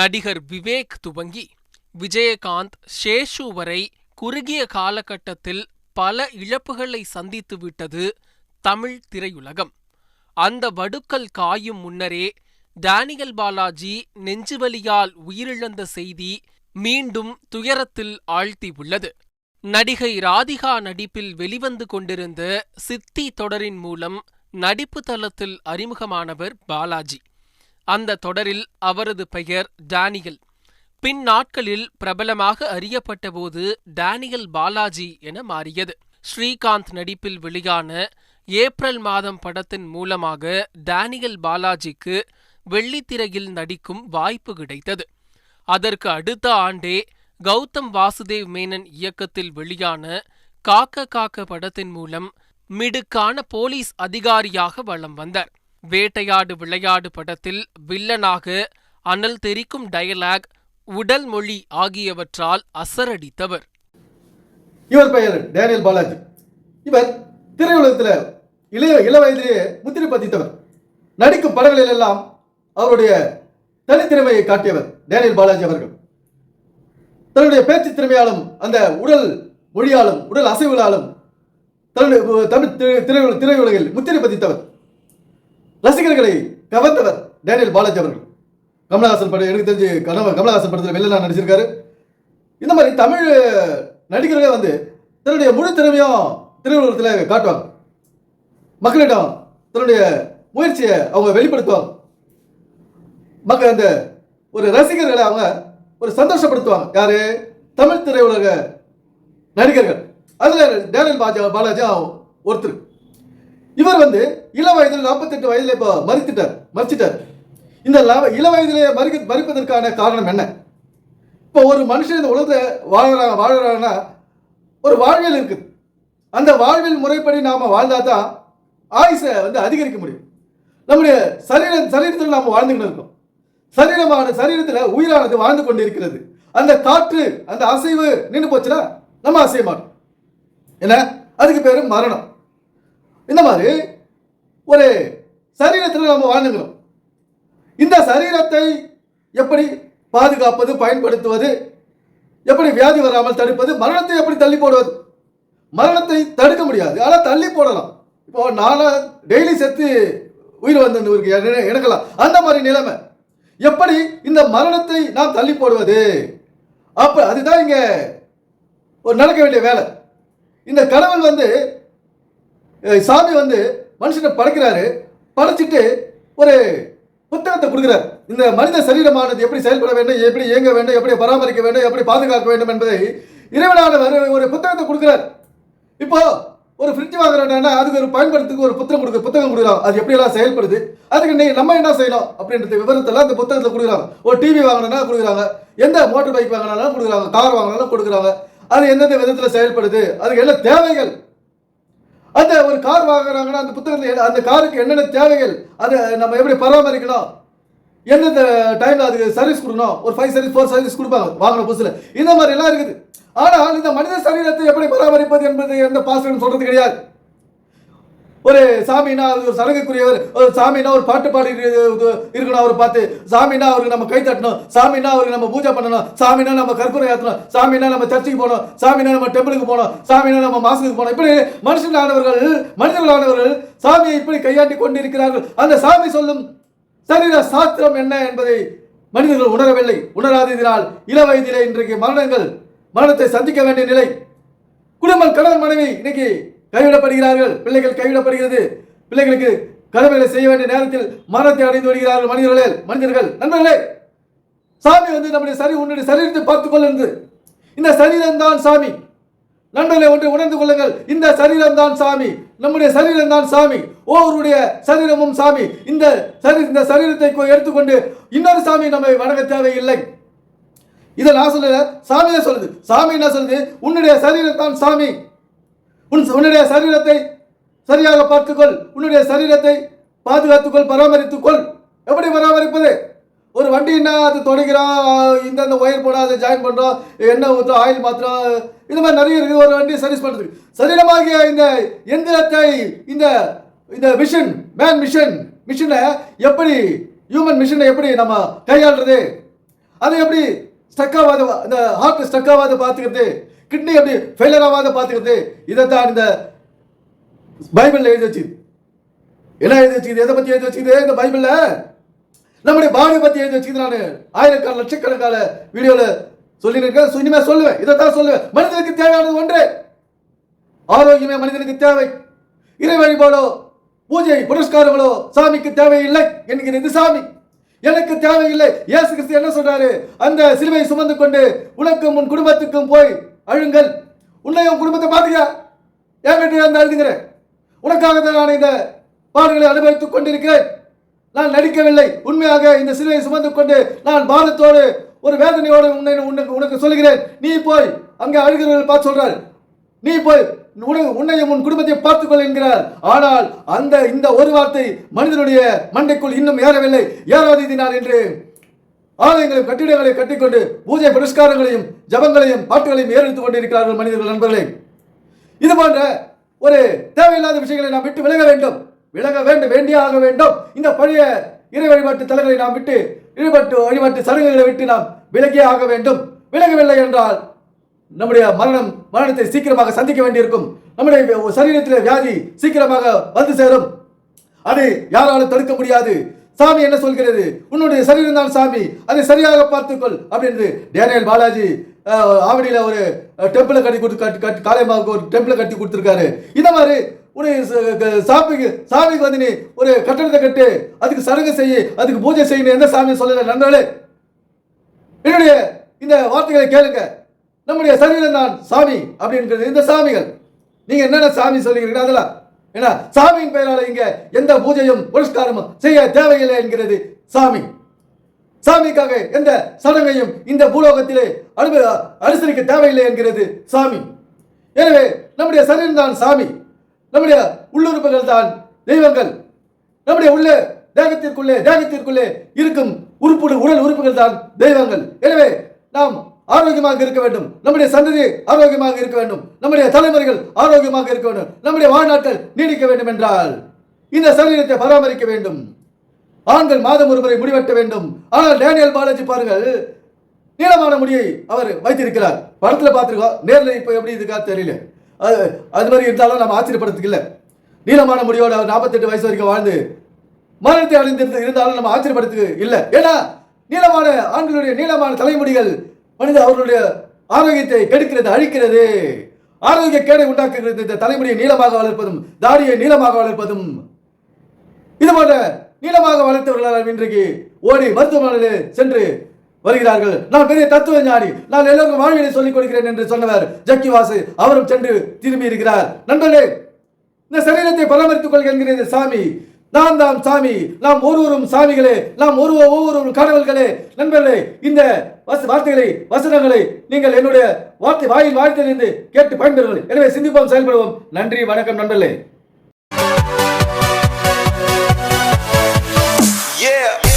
நடிகர் விவேக் துவங்கி விஜயகாந்த் சேஷு வரை குறுகிய காலகட்டத்தில் பல இழப்புகளை சந்தித்து விட்டது தமிழ் திரையுலகம். அந்த வடுக்கல் காயும் முன்னரே டேனியல் பாலாஜி நெஞ்சுவலியால் உயிரிழந்த செய்தி மீண்டும் துயரத்தில் ஆழ்த்தியுள்ளது. நடிகை ராதிகா நடிப்பில் வெளிவந்து கொண்டிருந்த சித்தி தொடரின் மூலம் நடிப்பு தளத்தில் அறிமுகமானவர் பாலாஜி. அந்த தொடரில் அவரது பெயர் டேனியல். பின் நாட்களில் பிரபலமாக அறியப்பட்டபோது டேனியல் பாலாஜி என மாறியது. ஸ்ரீகாந்த் நடிப்பில் வெளியான ஏப்ரல் மாதம் படத்தின் மூலமாக டேனியல் பாலாஜிக்கு வெள்ளித்திரையில் நடிக்கும் வாய்ப்பு கிடைத்தது. அதற்கு அடுத்த ஆண்டே கௌதம் வாசுதேவ் மேனன் இயக்கத்தில் வெளியான காக்க காக்க படத்தின் மூலம் மிடுக்கான போலீஸ் அதிகாரியாக வலம் வந்தார். வேட்டையாடு விளையாடு படத்தில் வில்லனாக அனல் தெரிக்கும் டயலாக் உடல் மொழி ஆகியவற்றால் அசரடித்தவர். இவர் பெயர் டேனியல் பாலாஜி. இவர் திரையுலகத்தில் இளைய இள வயதிலேயே முத்திரை பதித்தவர். நடிக்கும் படங்களில் எல்லாம் அவருடைய தனித்திறமையை காட்டியவர் டேனியல் பாலாஜி அவர்கள். தன்னுடைய பேச்சு திறமையாலும் அந்த உடல் மொழியாலும் உடல் அசைவுகளாலும் தன்னுடைய தமிழ் திரையுல திரையுலகில் முத்திரை பதித்தவர். ரசிகர்களை கவர்ந்தவர் டேனியல் பாலாஜி அவர்கள். கமலஹாசன் படம் எனக்கு தெரிஞ்சு கனவு கமலஹாசன் படத்தில் வெளில நடிச்சிருக்காரு. இந்த மாதிரி தமிழ் நடிகர்களே வந்து தன்னுடைய முழு திறமையும் திரையுலகத்தில் காட்டுவாங்க. மக்களிடம் தன்னுடைய முயற்சியை அவங்க வெளிப்படுத்துவாங்க. மக்கள் அந்த ஒரு ரசிகர்களை அவங்க ஒரு சந்தோஷப்படுத்துவாங்க. யாரு? தமிழ் திரையுலக நடிகர்கள். அதில் டேனியல் பாஜா பாலாஜி ஒருத்தர். இவர் வந்து இள வயதில் நாற்பத்தெட்டு வயதில் இப்போ மறித்துட்டார் மறுச்சிட்டார். இந்த இள வயதிலே மறிக்க மறிப்பதற்கான காரணம் என்ன? இப்போ ஒரு மனுஷன் இந்த உலகத்தை வாழ்கிறாங்க வாழ்கிறாங்கன்னா ஒரு வாழ்வியல் இருக்குது. அந்த வாழ்வியல் முறைப்படி நாம் வாழ்ந்தால் தான் ஆயுசை வந்து அதிகரிக்க முடியும். நம்முடைய சரீர சரீரத்தில் நாம் வாழ்ந்துக்கிட்டு இருக்கோம். சரீரமான சரீரத்தில் உயிரானது வாழ்ந்து கொண்டு இருக்கிறது அந்த காற்று அந்த அசைவு நின்று போச்சுன்னா நம்ம அசைய மாட்டோம். என்ன? அதுக்கு பேர் மரணம். இந்த மாதிரி ஒரு சரீரத்தில் நம்ம வாழ்ந்துக்கிறோம். இந்த சரீரத்தை எப்படி பாதுகாப்பது பயன்படுத்துவது எப்படி வியாதி வராமல் தடுப்பது மரணத்தை எப்படி தள்ளி போடுவது? மரணத்தை தடுக்க முடியாது ஆனால் தள்ளி போடலாம். இப்போ நானும் டெய்லி செத்து உயிர் வந்து எடுக்கலாம் அந்த மாதிரி நிலைமை. எப்படி இந்த மரணத்தை நாம் தள்ளி போடுவது? அப்ப அதுதான் இங்க ஒரு நடக்க வேண்டிய வேலை. இந்த கடவுள் வந்து சாமி வந்து மனுஷனை படைக்கிறாரு படைச்சிட்டு ஒரு புத்தகத்தை கொடுக்குறார். இந்த மனித சரீரமானது எப்படி செயல்பட வேண்டும் எப்படி இயங்க வேண்டும் எப்படி பராமரிக்க வேண்டும் எப்படி பாதுகாக்க வேண்டும் என்பதை இறைவனானவர் ஒரு புத்தகத்தை கொடுக்குறார். இப்போ ஒரு ஃப்ரிட்ஜ் வாங்குறோம்னா அதுக்கு ஒரு பயன்படுத்துக்கு ஒரு புத்தகம் கொடுக்க புத்தகம் கொடுக்குறான். அது எப்படியெல்லாம் செயல்படுது? அதுக்கு நீ நம்ம என்ன செய்யணும் அப்படின்றது விவரத்தெல்லாம் அந்த புத்தகத்தில் கொடுக்குறாங்க. ஒரு டிவி வாங்கினா கொடுக்குறாங்க எந்த மோட்டர் பைக் வாங்கினாலும் கொடுக்குறாங்க கார் வாங்கினாலும் கொடுக்குறாங்க. அது எந்தெந்த விதத்தில் செயல்படுது அதுக்கு என்ன தேவைகள்? அந்த ஒரு கார் வாங்குறாங்கன்னா அந்த புத்தகத்தில் என்ன- அந்த காருக்கு என்னென்ன தேவைகள் அதை நம்ம எப்படி பராமரிக்கணும் எந்தெந்த டைமில் அதுக்கு சர்வீஸ் கொடுக்கணும்? ஒரு ஃபைவ் சர்வீஸ் ஃபோர் சர்வீஸ் கொடுப்பாங்க வாங்கின புதுசில். இந்த மாதிரி எல்லாம் இருக்குது. ஆனால் இந்த மனித சரீரத்தை எப்படி பராமரிப்பது என்பது எந்த பாஸ்டரும் சொல்கிறது கிடையாது. ஒரு சாமினா அது ஒரு சடங்குக்குரியவர் ஒரு சாமினா ஒரு பாட்டு பாடி இருக்கணும் அவர் பார்த்து. சாமினா அவருக்கு நம்ம கை தட்டணும். சாமினா அவருக்கு நம்ம பூஜை பண்ணணும். சாமினா நம்ம கற்பூரம் ஏற்றணும். சாமினா நம்ம சர்ச்சுக்கு போகணும். சாமினா நம்ம டெம்பிளுக்கு போகணும். சாமினா நம்ம மாசுக்கு போகணும். இப்படி மனுஷனானவர்கள் மனிதர்களானவர்கள் சாமியை இப்படி கையாட்டி கொண்டிருக்கிறார்கள். அந்த சாமி சொல்லும் சரீர சாஸ்திரம் என்ன என்பதை மனிதர்கள் உணரவில்லை. உணராததினால் இள வயதிலே இன்றைக்கு மரணங்கள் மரணத்தை சந்திக்க வேண்டிய நிலை. குடும்பம் கணவன் மனைவி இன்னைக்கு கைவிடப்படுகிறார்கள். பிள்ளைகள் கைவிடப்படுகிறது. பிள்ளைகளுக்கு கடமைகளை செய்ய வேண்டிய நேரத்தில் மரணத்தை அடைந்து வருகிறார்கள் மனிதர்களே மனிதர்கள். நண்பர்களே சாமி வந்து நம்முடைய சரி உன்னுடைய சரீரத்தை பார்த்துக் கொள்ளுந்து இந்த சரீரம் தான் சாமி. நண்பர்களை ஒன்று உணர்ந்து கொள்ளுங்கள். இந்த சரீரம் தான் சாமி. நம்முடைய சரீரம் தான் சாமி. ஒவ்வொருடைய சரீரமும் சாமி. இந்த சரி இந்த சரீரத்தை எடுத்துக்கொண்டு இன்னொரு சாமி நம்மை வணங்க தேவையில்லை. இதை நான் சொல்லல சாமியை சொல்லுது. சாமி என்ன சொல்லுது? உன்னுடைய சரீரம் தான் சாமி. உன் உன்னுடைய சரீரத்தை சரியாக பார்த்துக்கொள். உன்னுடைய சரீரத்தை பாதுகாத்துக்கொள் பராமரித்துக்கொள். எப்படி பராமரிப்பது? ஒரு வண்டின்னா அது தொடங்கிறோம் இந்தந்த ஒயர் போட அதை ஜாயின் பண்ணுறோம் எண்ணெய் ஊற்றுறோம் ஆயில் மாத்திரம் இது மாதிரி நிறைய இருக்குது ஒரு வண்டி சர்வீஸ் பண்ணுறதுக்கு சரீரமாகிய இந்த எந்திரத்தை இந்த இந்த மிஷின் மேன் மிஷின் மிஷினை எப்படி ஹியூமன் மிஷினை எப்படி நம்ம கையாளுறது? அது எப்படி ஸ்டக் ஆகாத இந்த ஹார்ட் ஸ்டக் ஆகாத பார்த்துக்கிறது? கிட்னி அப்படி ஃபெயிலர் ஆகாத பார்த்துக்கிறது இதைத்தான் இந்த பைபிளில் எழுதி வச்சுது என்ன எழுதி வச்சுக்குது? எதை பற்றி எழுதி வச்சுக்குது? இந்த பைபிளில்? நம்முடைய பாடி பற்றி எழுதி வச்சுக்குது நான். ஆயிரக்கணக்கான லட்சக்கணக்கான வீடியோவில் சொல்லியிருக்கேன். இனிமேல் இனிமே சொல்லுவேன். இதைத்தான் சொல்லுவேன். மனிதனுக்கு தேவையானது ஒன்று. ஆரோக்கியமே மனிதனுக்கு தேவை. இறை வழிபாடோ பூஜை புரஸ்காரங்களோ சாமிக்கு தேவையில்லை என்கிறது சாமி. எனக்கு தேவையில்லை. இயேசு கிறிஸ்து என்ன சொல்றாரு? அந்த சிலுவை சுமந்து கொண்டு உனக்கும் உன் குடும்பத்துக்கும் போய் அழுங்கள். உன்னையும் உன் குடும்பத்தை பாத்துக்க என்கிட்ட வந்து அழுதுங்கிற? உனக்காக தான் நான் இந்த பாடுகளை அனுபவித்துக் கொண்டிருக்கிறேன். நான் நடிக்கவில்லை. உண்மையாக இந்த சிலையை சுமந்து கொண்டு நான் பாரத்தோடு ஒரு வேதனையோடு உன்னை உனக்கு உனக்கு சொல்கிறேன். நீ போய் அங்கே அழுகிறவர்கள் பார்த்து சொல்றார். நீ போய் உன்னையும் உன் குடும்பத்தை பார்த்துக்கொள் என்கிறார். ஆனால் அந்த இந்த ஒரு வார்த்தை மனிதனுடைய மண்டைக்குள் இன்னும் ஏறவில்லை. ஏறாதீதினார் என்று ஆலயங்களையும் கட்டிடங்களையும் கட்டிக்கொண்டு பூஜை புரஸ்காரங்களையும் ஜபங்களையும் பாட்டுகளையும் ஏறெடுத்துக் கொண்டிருக்கிறார்கள் மனிதர்கள் நண்பர்களே. இது போன்ற ஒரு தேவையில்லாத விஷயங்களை நாம் விட்டு விலக வேண்டும். விலக வேண்டும் வேண்டிய ஆக வேண்டும். இந்த பழைய இறை வழிபாட்டு தலங்களை நாம் விட்டு ஈடுபட்டு வழிபாட்டு சடங்குகளை விட்டு நாம் விலகியே ஆக வேண்டும். விலகவில்லை என்றால் நம்முடைய மரணம் மரணத்தை சீக்கிரமாக சந்திக்க வேண்டியிருக்கும். நம்முடைய சரீரத்தில் வியாதி சீக்கிரமாக வந்து சேரும். அதை யாராலும் தடுக்க முடியாது. சாமி என்ன சொல்கிறது? உன்னுடைய சரீரம் தான் சாமி. அதை சரியாக பார்த்துக்கொள் அப்படின்னு டேனியல் பாலாஜி ஆவடியில் ஒரு டெம்பிளை கட்டி கொடுத்து கட்டி கட்டி காளையமாவுக்கு ஒரு டெம்பிளை கட்டி கொடுத்துருக்காரு. இந்த மாதிரி ஒரு சாமிக்கு சாமிக்கு வந்து நீ ஒரு கட்டணத்தை கட்டு அதுக்கு சடங்கு செய்ய அதுக்கு பூஜை செய்யணும். எந்த சாமி சொல்லல நன்றாலே என்னுடைய இந்த வார்த்தைகளை கேளுங்க. நம்முடைய சரீரம் தான் சாமி அப்படின்றது இந்த சாமிகள். நீங்கள் என்னென்ன சாமி சொல்லுகிறீங்க அதெல்லாம் ஏன்னா சாமியின் பெயரால் இங்க எந்த பூஜையும் புரஸ்காரமும் செய்ய தேவையில்லை என்கிறது சாமி. சாமிக்காக எந்த சடங்கையும் இந்த பூலோகத்திலே அனுப அனுசரிக்க தேவையில்லை என்கிறது சாமி. எனவே நம்முடைய சரீரம் தான் சாமி. நம்முடைய உள்ளுறுப்புகள் தான் தெய்வங்கள். நம்முடைய உள்ளே தேகத்திற்குள்ளே தேகத்திற்குள்ளே இருக்கும் உறுப்பு உடல் உறுப்புகள் தான் தெய்வங்கள். எனவே நாம் ஆரோக்கியமாக இருக்க வேண்டும். நம்முடைய சந்ததி ஆரோக்கியமாக இருக்க வேண்டும். நம்முடைய தலைமுறைகள் ஆரோக்கியமாக இருக்க வேண்டும். நம்முடைய வாழ்நாட்கள் நீடிக்க வேண்டும் என்றால் இந்த சரீரத்தை பராமரிக்க வேண்டும். ஆண்கள் மாதம் ஒருமுறை முடிவெட்ட வேண்டும். ஆனால் டேனியல் பாலாஜி பாருங்கள் நீளமான முடியை அவர் வைத்திருக்கிறார். படத்தில் பார்த்துருக்கோம். நேரில் இப்போ எப்படி இருக்கா தெரியல. அது அது மாதிரி இருந்தாலும் நம்ம ஆச்சரியப்படுறதுக்கு இல்லை. நீளமான முடியோட அவர் நாற்பத்தெட்டு வயசு வரைக்கும் வாழ்ந்து மரணத்தை அடைந்திருந்து இருந்தாலும் நம்ம ஆச்சரியப்படுறதுக்கு இல்லை. ஏன்னா நீளமான ஆண்களுடைய நீளமான தலைமுடிகள் மனித அவர்களுடைய ஆரோக்கியத்தை கெடுக்கிறது அழிக்கிறது. ஆரோக்கிய கேடை உண்டாக்குகிறது. இந்த தலைமுடியை நீளமாக வளர்ப்பதும் தாடியை நீளமாக வளர்ப்பதும். இது போன்ற நீளமாக வளர்த்தவர்களால் இன்றைக்கு ஓடி மருத்துவமனையில் சென்று வருகிறார்கள். நான் பெரிய தத்துவ ஞானி நான் எல்லோருக்கும் வாழ்வியலை சொல்லிக் கொடுக்கிறேன் என்று சொன்னவர் ஜக்கி வாசு அவரும் சென்று திரும்பி இருக்கிறார் நண்பர்களே இந்த சரீரத்தை பராமரித்துக் கொள்கிற சாமி நாம் தான் சாமி. நாம் ஒருவரும் சாமிகளே. நாம் ஒரு ஒவ்வொருவரும் கடவுள்களே. நண்பர்களே இந்த வார்த்தைகளை வசனங்களை நீங்கள் என்னுடைய வார்த்தை வாயில் நின்று கேட்டு பயன்பெறுங்கள். எனவே சிந்திப்போம் செயல்படுவோம். நன்றி வணக்கம் நண்பர்களே. Yeah.